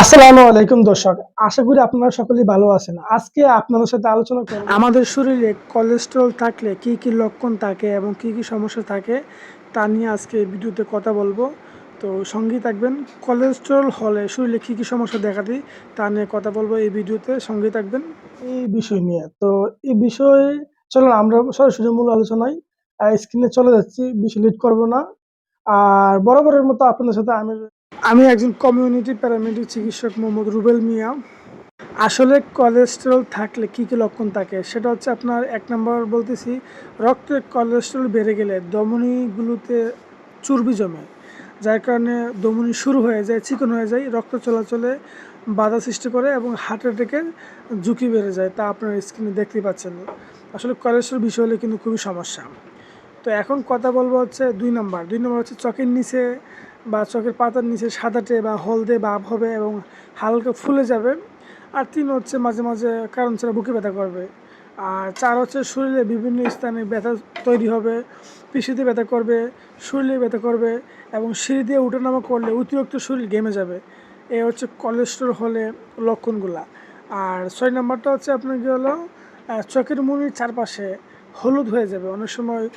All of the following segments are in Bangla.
আসসালামু আলাইকুম দর্শক, আশা করি আপনারা সকলেই ভালো আছেন। আজকে আপনাদের সাথে আলোচনা করব আমাদের শরীরে কোলেস্টেরল থাকলে কি কি লক্ষণ থাকে এবং কি কি সমস্যা থাকে তা নিয়ে আজকে ভিডিওতে কথা বলব। তো সঙ্গেই থাকবেন কোলেস্টেরল হলে শরীরে কি কি সমস্যা দেখা দিই তা নিয়ে কথা বলব এই ভিডিওতে, সঙ্গেই থাকবেন। এই বিষয় নিয়ে, তো এই বিষয়ে চলো আমরা সরাসরি মূল আলোচনায় স্ক্রিনে চলে যাচ্ছি, বেশি লিড করব না। আর বরাবরের মতো আপনাদের সাথে আমি আমি একজন কমিউনিটি প্যারামেডিক চিকিৎসক মোহাম্মদ রুবেল মিয়া। আসলে কোলেস্টেরল থাকলে কি কি লক্ষণ থাকে? সেটা হচ্ছে আপনার এক নম্বর বলতেছি, রক্তে কোলেস্টেরল বেড়ে গেলে ধমনীগুলোতে চর্বি জমে, যার কারণে দমনি শুরু হয়ে যায়, চিকন হয়ে যায়, রক্ত চলাচলে বাধা সৃষ্টি করে এবং হার্ট অ্যাটাকের ঝুঁকি বেড়ে যায়, তা আপনার স্ক্রিনে দেখতে পাচ্ছেন। আসলে কোলেস্টেরল বিষয় হলে কিন্তু খুবই সমস্যা। তো এখন কথা বলব হচ্ছে দুই নম্বর দুই নম্বর হচ্ছে চকের নিচে বা চোখের পাতার নিচে সাদাটে বা হলদে ভাব হবে এবং হালকা ফুলে যাবে। আর তিন হচ্ছে মাঝে মাঝে কারণ ছাড়া বুকে ব্যথা করবে। আর চার হচ্ছে শরীরে বিভিন্ন স্থানে ব্যথা তৈরি হবে, পিসিতে ব্যথা করবে, শরীরে ব্যথা করবে এবং সিঁড়ি দিয়ে উঠানামা করলে অতিরিক্ত শরীর ঘেমে যাবে। এ হচ্ছে কোলেস্ট্রল হলে লক্ষণগুলা। আর ছয় নম্বরটা হচ্ছে আপনার কী হলো? চোখের মুনির চারপাশে হলুদ হয়ে যাবে। অনেক সময়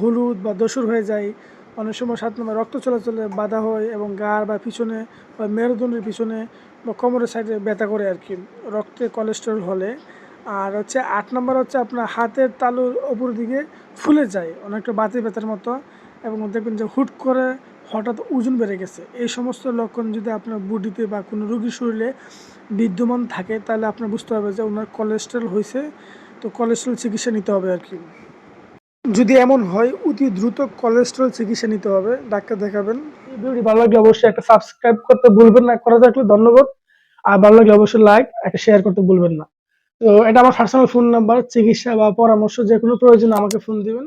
হলুদ বা দসুর হয়ে যায়। অনেক সময় সাত নম্বর রক্ত চলাচলে বাধা হয় এবং গাড় বা পিছনে বা মেরুদণ্ডের পিছনে বা কোমরের সাইডে ব্যথা করে আর কি। রক্তে কোলেস্টেরল হলে। আর হচ্ছে আট নম্বর হচ্ছে আপনার হাতের তালুর ওপর দিকে ফুলে যায়, অনেকটা বাতি ব্যথার মতো। এবং দেখবেন যে হুট করে হঠাৎ ওজন বেড়ে গেছে। এই সমস্ত লক্ষণ যদি আপনার বডিতে বা কোনো রোগীর শরীরে বিদ্যমান থাকে, তাহলে আপনার বুঝতে হবে যে ওনার কোলেস্ট্রল হয়েছে তো কোলেস্ট্রল চিকিৎসা নিতে হবে আর কি। যদি এমন হয়, অতি দ্রুত কোলেস্ট্রল চিকিৎসা নিতে হবে, ডাক্তার দেখাবেন। ভিডিওটি ভালো লাগলে অবশ্যই একটা সাবস্ক্রাইব করতে ভুলবেন না। করা থাকলে ধন্যবাদ। আর ভালো লাগলে অবশ্যই লাইক একটা শেয়ার করতে ভুলবেন না। তো এটা আমার পার্সোনাল ফোন নাম্বার চিকিৎসা বা পরামর্শ যে কোনো প্রয়োজন আমাকে ফোন দিবেন।